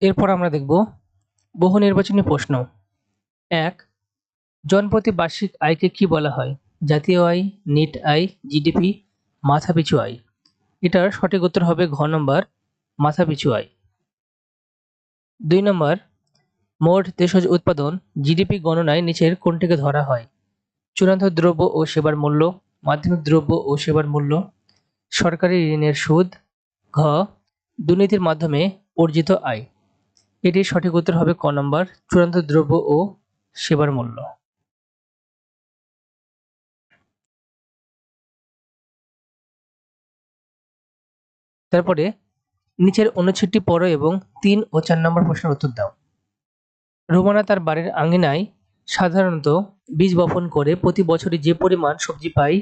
এরপর আমরা দেখব বহু নির্বাচনী প্রশ্ন। এক, জনপ্রতি বার্ষিক আয়কে কি বলা হয়? জাতীয় আয় নেট আয় জিডিপি মাথাপিছু আয়। এটার সঠিক উত্তর হবে ঘ নম্বর, মাথাপিছু আয়। দুই নম্বর, মোট দেশজ উৎপাদন জিডিপি গণনায় নিচের কোনটিকে ধরা হয়? চূড়ান্ত দ্রব্য ও সেবার মূল্য, মাধ্যমিক দ্রব্য ও সেবার মূল্য, সরকারি ঋণের সুদ, ঘ, দুর্নীতির মাধ্যমে অর্জিত আয়। এটির সঠিক উত্তর হবে ক নম্বর, চূড়ান্ত দ্রব্য ও সেবার মূল্য। তারপরে নিচের অনুচ্ছেদটি পড়ো এবং তিন ও চার নম্বর প্রশ্নের উত্তর দাও। রোমানা তার বাড়ির আঙিনায় সাধারণত বীজ বপন করে প্রতি বছরে যে পরিমাণ সবজি পাই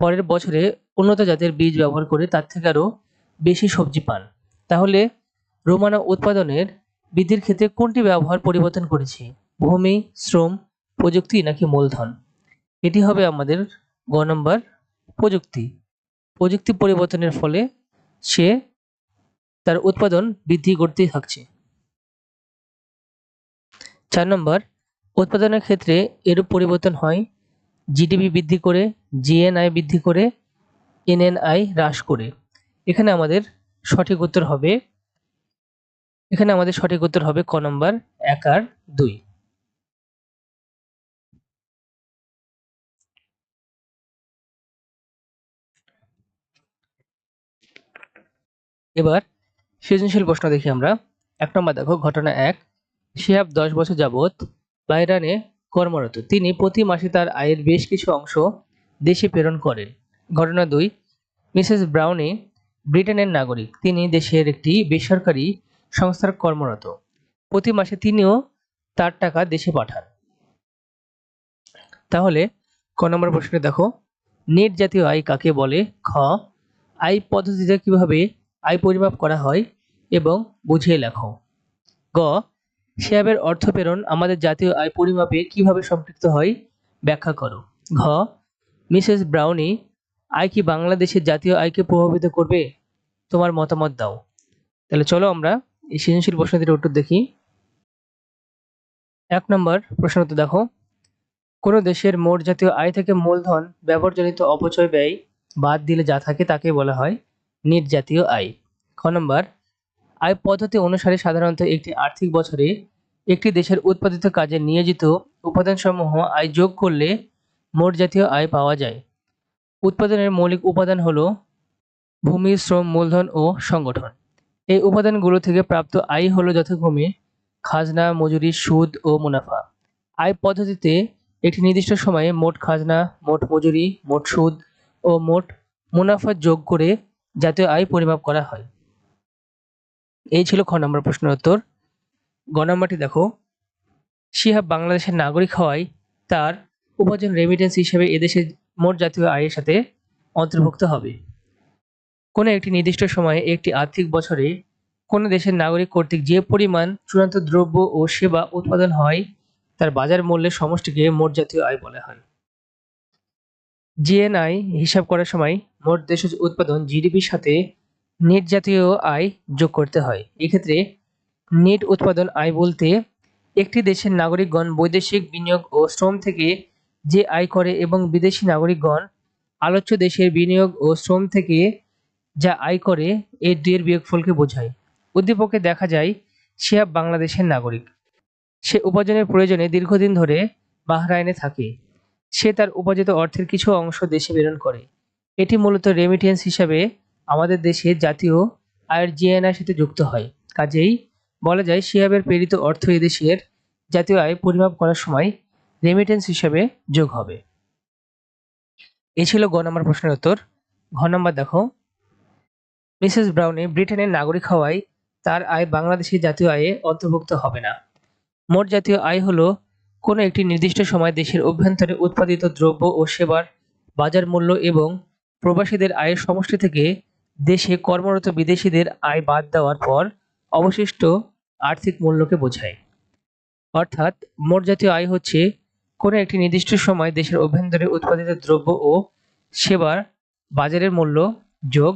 পরের বছরে উন্নত জাতের বীজ ব্যবহার করে তার থেকে আরও বেশি সবজি পান। তাহলে রোমানা উৎপাদনের বৃদ্ধির ক্ষেত্রে কোনটি ব্যবহার পরিবর্তন করেছে? ভূমি, শ্রম, প্রযুক্তি নাকি মূলধন? এটি হবে আমাদের গ নম্বর প্রযুক্তি। প্রযুক্তি পরিবর্তনের ফলে সে তার উৎপাদন বৃদ্ধি করতেই থাকছে। চার নম্বর, উৎপাদনের ক্ষেত্রে এরূপ পরিবর্তন হয়, জিডিপি বৃদ্ধি করে, জিএনআই বৃদ্ধি করে, এনএনআই হ্রাস করে। এখানে আমাদের সঠিক উত্তর হবে এখানে আমাদের সঠিক উত্তর হবে ক নম্বর, এক আর দুই। এবার সৃজনশীল প্রশ্ন দেখি আমরা। এক নম্বর দেখো, ঘটনা এক। শিহাব দশ বছর যাবৎ বাইরানে কর্মরত। তিনি প্রতি মাসে তার আয়ের বেশ কিছু অংশ দেশে প্রেরণ করেন ঘটনা দুই, মিসেস ব্রাউনি ব্রিটেনের নাগরিক। তিনি দেশের একটি বেসরকারি সংস্থার কর্মরত। প্রতি মাসে তিনিও তার টাকা দেশে পাঠান। তাহলে ক নম্বর প্রশ্নে দেখো। নেট জাতীয় আয় কাকে বলে? খ, আয় পদ্ধতিতে কীভাবে আয় পরিমাপ করা হয় এবং বুঝিয়ে লেখো। গ শেয়াবের অর্থ প্রেরণ আমাদের জাতীয় আয় পরিমাপে কীভাবে সম্পৃক্ত হয়? ব্যাখ্যা করো। ঘ, মিসেস ব্রাউনি, আয় কি বাংলাদেশের জাতীয় আয়কে প্রভাবিত করবে? তোমার মতামত দাও। তাহলে চলো আমরা এই সৃজনশীল প্রশ্নটির উত্তর দেখি। এক নম্বর প্রশ্নটি দেখো। কোন দেশের মোট জাতীয় আয় থেকে মূলধন ব্যবহারজনিত অপচয় ব্যয় বাদ দিলে যা থাকে তাকে বলা হয় নিট জাতীয় আয়। খ নম্বর, আয় পদ্ধতি অনুসারে সাধারণত একটি আর্থিক বছরে একটি দেশের উৎপাদিত কাজে নিয়োজিত উপাদানসমূহ আয় যোগ করলে মোট জাতীয় আয় পাওয়া যায়। উৎপাদনের মৌলিক উপাদান হলো ভূমি, শ্রম, মূলধন ও সংগঠন। এই উপাদানগুলো থেকে প্রাপ্ত আয় হলো যথাক্রমে খাজনা, মজুরি, সুদ ও মুনাফা। আয় পদ্ধতিতে একটি নির্দিষ্ট সময়ে মোট খাজনা, মোট মজুরি, মোট সুদ ও মোট মুনাফা যোগ করে জাতীয় আয় পরিমাপ করা হয়। এই ছিল খ নম্বর প্রশ্নের উত্তর। গ নম্বরটি দেখো। শিহাব বাংলাদেশের নাগরিক হওয়ায় তার উপার্জন রেমিটেন্স হিসেবে এদেশের মোট জাতীয় আয়ের সাথে অন্তর্ভুক্ত হবে। কোনো একটি নির্দিষ্ট সময়ে একটি আর্থিক বছরে কোনো দেশের নাগরিক কর্তৃক যে পরিমাণ চূড়ান্ত দ্রব্য ও সেবা উৎপাদন হয়, তার বাজার মূল্যের সমষ্টিকে মোট জাতীয় আয় বলা হয়। জিএনআই হিসাব করার সময় মোট দেশজ উৎপাদন জিডিপির সাথে নেট জাতীয় আয় যোগ করতে হয়। এক্ষেত্রে নেট উৎপাদন আয় বলতে একটি দেশের নাগরিকগণ বৈদেশিক বিনিয়োগ ও শ্রম থেকে যে আয় করে এবং বিদেশি নাগরিকগণ আলোচ্য দেশের বিনিয়োগ ও শ্রম থেকে যা আয় করে এই দুয়ের বিয়োগফলকে বোঝায়। উদ্দীপকে দেখা যায় শিহাব বাংলাদেশের নাগরিক। সে উপার্জনের প্রয়োজনে দীর্ঘদিন ধরে বাহরাইনে থাকে। সে তার উপার্জিত অর্থের কিছু অংশ দেশে প্রেরণ করে। এটি মূলত রেমিটেন্স হিসাবে আমাদের দেশে জাতীয় আয়ের জিএনআর সাথে যুক্ত হয়। কাজেই বলা যায়, শিহাবের প্রেরিত অর্থ এদেশের জাতীয় আয় পরিমাপ করার সময় রেমিটেন্স হিসাবে যোগ হবে। এ ছিল গ নম্বর প্রশ্নের উত্তর। ঘ নম্বর দেখো মিসেস ব্রাউনি ব্রিটেনের নাগরিক হওয়ায় তার আয় বাংলাদেশের জাতীয় আয়ে অন্তর্ভুক্ত হবে না। মোট জাতীয় আয় হলো কোনো একটি নির্দিষ্ট সময় দেশের অভ্যন্তরে উৎপাদিত দ্রব্য ও সেবার বাজার মূল্য এবং প্রবাসীদের আয়ের সমষ্টি থেকে দেশে কর্মরত বিদেশিদের আয় বাদ দেওয়ার পর অবশিষ্ট আর্থিক মূল্যকে বোঝায়। অর্থাৎ মোট জাতীয় আয় হচ্ছে কোনো একটি নির্দিষ্ট সময় দেশের অভ্যন্তরে উৎপাদিত দ্রব্য ও সেবার বাজারের মূল্য যোগ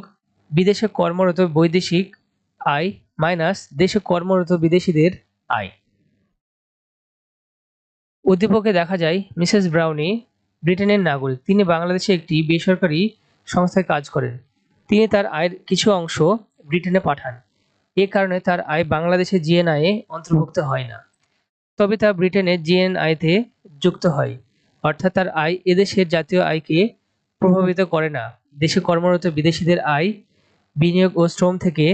বিদেশে কর্মরত বৈদেশিক আয় মাইনাস দেশে কর্মরত বিদেশিদের আয়। উদ্দীপকে দেখা যায়, মিসেস ব্রাউনি, ব্রিটেনের নাগরিক। তিনি বাংলাদেশে একটি বেসরকারি সংস্থায় কাজ করেন। তিনি তার আয়ের কিছু অংশ ব্রিটেনে পাঠান। এ কারণে তার আয় বাংলাদেশে জিএনআইয়ে অন্তর্ভুক্ত হয় না। তবে তা ব্রিটেনে জিএনআইতে যুক্ত হয়। অর্থাৎ তার আয় এদেশের জাতীয় আয়কে প্রভাবিত করে না। দেশে কর্মরত বিদেশিদের আয় বিনিয়োগ ও শ্রম থেকে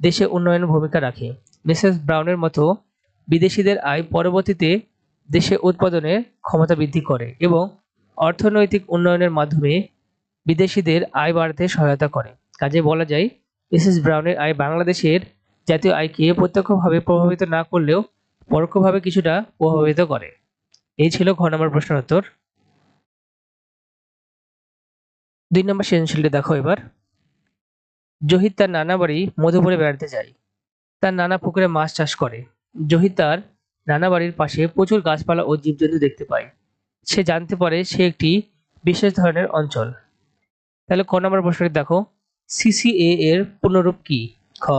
দেশে উন্নয়নের ভূমিকা রাখে। মিসেস ব্রাউনের মতো বিদেশিদের আয় পরবর্তীতে দেশে উৎপাদনের ক্ষমতা বৃদ্ধি করে এবং অর্থনৈতিক উন্নয়নের মাধ্যমে বিদেশিদের আয় বাড়াতে সহায়তা করে। কাজে বলা যায়, মিসেস ব্রাউনের আয় বাংলাদেশের জাতীয় আয়কে প্রত্যক্ষভাবে প্রভাবিত না করলেও পরোক্ষভাবে কিছুটা প্রভাবিত করে। এই ছিল ঘ নম্বর প্রশ্নের উত্তর। দুই নম্বর সৃজনশীলটা দেখো এবার। জহির তার নানা বাড়ি মধুপুরে বেড়াতে যায়। তার নানা পুকুরে মাছ চাষ করে। জহির তার নানা বাড়ির পাশে প্রচুর গাছপালা ও জীবজন্তু দেখতে পায়। সে জানতে পারে সে একটি বিশেষ ধরনের অঞ্চল। তাহলে ক নম্বর প্রশ্নটি দেখো। সিসিএ এর পূর্ণরূপ কি? খ,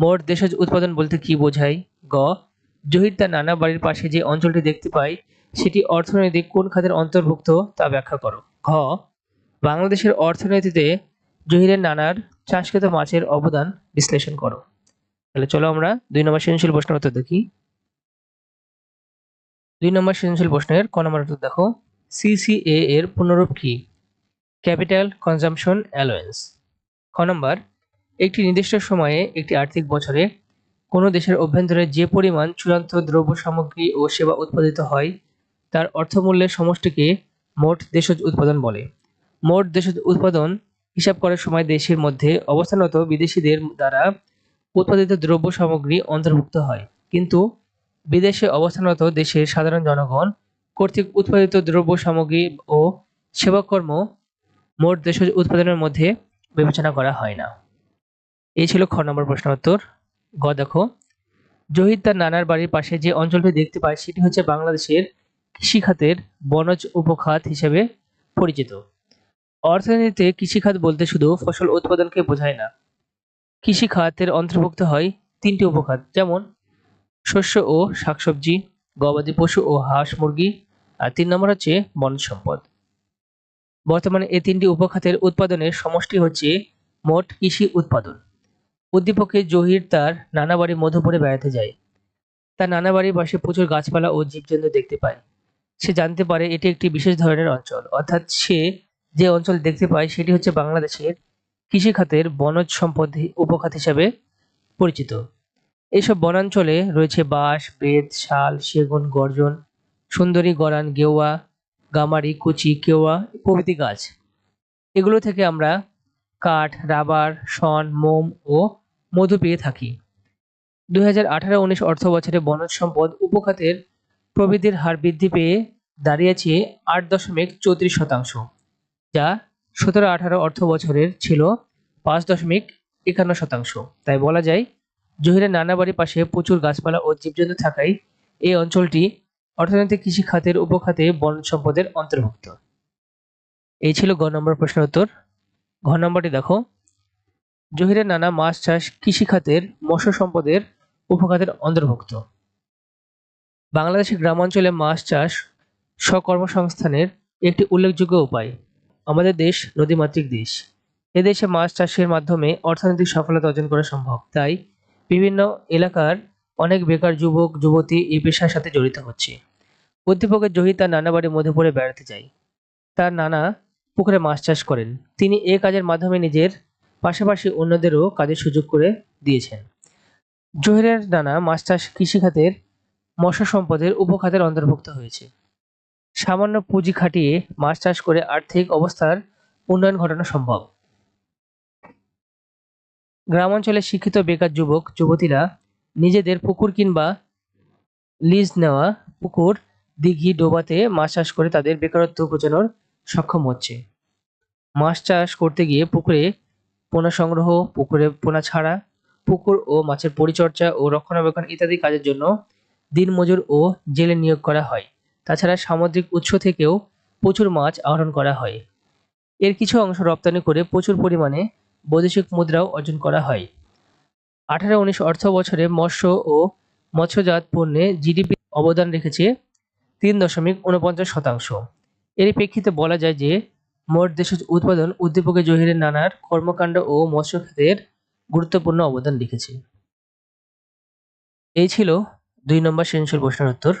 মোট দেশজ উৎপাদন বলতে কি বোঝায়? গ, জহির তার নানা বাড়ির পাশে যে অঞ্চলটি দেখতে পায়, সেটি অর্থনৈতিক কোন খাতের অন্তর্ভুক্ত তা ব্যাখ্যা করো। ঘ, বাংলাদেশের অর্থনীতিতে জহিরের নানার চাষকৃত মাছের অবদান বিশ্লেষণ করো। তাহলে চলো আমরা দুই নম্বর সৃজনশীল প্রশ্নের উত্তর দেখি। দুই নম্বর সৃজনশীল প্রশ্নের ক নম্বর উত্তর দেখো। সিসিএ এর পুনরূপ কি? Capital consumption allowance. খ নম্বর, একটি নির্দিষ্ট সময়ে একটি আর্থিক বছরে কোনো দেশের অভ্যন্তরে যে পরিমাণ চূড়ান্ত দ্রব্য সামগ্রী ও সেবা উৎপাদিত হয়, তার অর্থমূল্যের সমষ্টিকে মোট দেশজ উৎপাদন বলে। মোট দেশজ উৎপাদন হিসাব করার সময় দেশের মধ্যে অবস্থানরত বিদেশিদের দ্বারা উৎপাদিত দ্রব্য সামগ্রী অন্তর্ভুক্ত হয়। কিন্তু বিদেশে অবস্থানরত দেশের সাধারণ জনগণ কর্তৃক উৎপাদিত দ্রব্য সামগ্রী ও সেবাকর্ম মোট দেশজ উৎপাদনের মধ্যে বিবেচনা করা হয় না। এই ছিল খ নম্বর প্রশ্ন উত্তর। গ, দেখো। জহির তার নানার বাড়ির পাশে যে অঞ্চলটি দেখতে পায়, সেটি হচ্ছে বাংলাদেশের কৃষিখাতের বনজ উপখাত হিসেবে পরিচিত। অর্থনীতিতে কৃষিখাত বলতে শুধু ফসল উৎপাদনকে বোঝায় না। কৃষিখাতের অন্তর্ভুক্ত হয় তিনটি উপখাত, যেমন শস্য ও শাকসবজি, গবাদি পশু ও হাঁস মুরগি, আর তিন নম্বর হচ্ছে বনজ সম্পদ। বর্তমানে এই তিনটি উপখাতের উৎপাদনের সমষ্টি হচ্ছে মোট কৃষি উৎপাদন। উদ্দীপকে জহির তার নানা বাড়ি মধুপুরে বেড়াতে যায়। তার নানা বাড়ির পাশে প্রচুর গাছপালা ও জীবজন্তু দেখতে পায়। সে জানতে পারে এটি একটি বিশেষ ধরনের অঞ্চল, অর্থাৎ সে যে অঞ্চল দেখতে পাই সেটি হচ্ছে বাংলাদেশের কৃষিখাতের বনজ সম্পদ উপখাত হিসাবে পরিচিত। এইসব বনাঞ্চলে রয়েছে বাঁশ, বেত, শাল, সেগুন, গর্জন, সুন্দরী, গরান, গেওয়া, গামারি, কুচি, কেওয়া প্রভৃতি গাছ। এগুলো থেকে আমরা কাঠ, রাবার, শন, মোম ও মধু পেয়ে থাকি। দুই হাজার আঠারো উনিশ অর্থ বছরে বনজ সম্পদ উপখাতের প্রবৃদ্ধির হার বৃদ্ধি পেয়ে দাঁড়িয়েছে আট দশমিক চৌত্রিশ শতাংশ। যা সতেরো আঠারো অর্থ বছরের ছিল পাঁচ দশমিক একান্ন শতাংশ। তাই বলা যায়, জহিরের নানা বাড়ির পাশে প্রচুর গাছপালা ও জীবজন্তু থাকায় এই অঞ্চলটি অর্থনৈতিক কৃষি খাতের উপখাতে বনজ সম্পদের অন্তর্ভুক্ত। এই ছিল গ নম্বর প্রশ্নের উত্তর। ঘ নম্বরটি দেখো, জহিরের নানা মাছ চাষ কৃষি খাতের মৎস্য সম্পদের উপখাতের অন্তর্ভুক্ত। বাংলাদেশের গ্রামাঞ্চলে মাছ চাষ স্বকর্মসংস্থানের একটি উল্লেখযোগ্য উপায়। আমাদের দেশ নদীমাতৃক দেশ। এদেশে মাছ চাষের মাধ্যমে অর্থনৈতিক সফলতা অর্জন করা সম্ভব। তাই বিভিন্ন এলাকার অনেক বেকার যুবক, যুবতী এই পেশার সাথে জড়িত হচ্ছে। অধ্যাপকের জহি তার নানা বাড়ির মধুপুরে বেড়াতে যায়। তার নানা পুকুরে মাছ চাষ করেন। তিনি এ কাজের মাধ্যমে নিজের পাশাপাশি অন্যদেরও কাজের সুযোগ করে দিয়েছেন। জহিরের নানা মাছ চাষ কৃষিখাতের মৎস্য সম্পদের উপখাতের অন্তর্ভুক্ত হয়েছে। সামান্য পুঁজি খাটিয়ে মাছ চাষ করে আর্থিক অবস্থার উন্নয়ন ঘটানো সম্ভব। গ্রামাঞ্চলে শিক্ষিত বেকার যুবক, যুবতীরা নিজেদের পুকুর কিংবা লিজ নেওয়া পুকুর, দিঘি, ডোবাতে মাছ চাষ করে তাদের বেকারত্ব ঘোচানোর সক্ষম হচ্ছে। মাছ চাষ করতে গিয়ে পুকুরে পোনা সংগ্রহ, পুকুরে পোনা ছাড়া, পুকুর ও মাছের পরিচর্যা ও রক্ষণাবেক্ষণ ইত্যাদি কাজের জন্য দিনমজুর ও জেলে নিয়োগ করা হয়। তাছাড়া সামুদ্রিক উৎস থেকেও প্রচুর মাছ আহরণ করা হয়। এর কিছু অংশ রপ্তানি করে প্রচুর পরিমাণে বৈদেশিক মুদ্রাও অর্জন করা হয়। আঠারো উনিশ অর্থ বছরে মৎস্য ও মৎস্যজাত পণ্যে জিডিপি অবদান রেখেছে তিন দশমিক উনপঞ্চাশ শতাংশ। এর প্রেক্ষিতে বলা যায় যে, মোট দেশজ উৎপাদন উদ্দীপকে জহিরের নানার কর্মকাণ্ড ও মৎস্য খাতের গুরুত্বপূর্ণ অবদান রেখেছে। এই ছিল দুই নম্বর সৃজনশীল প্রশ্নের উত্তর।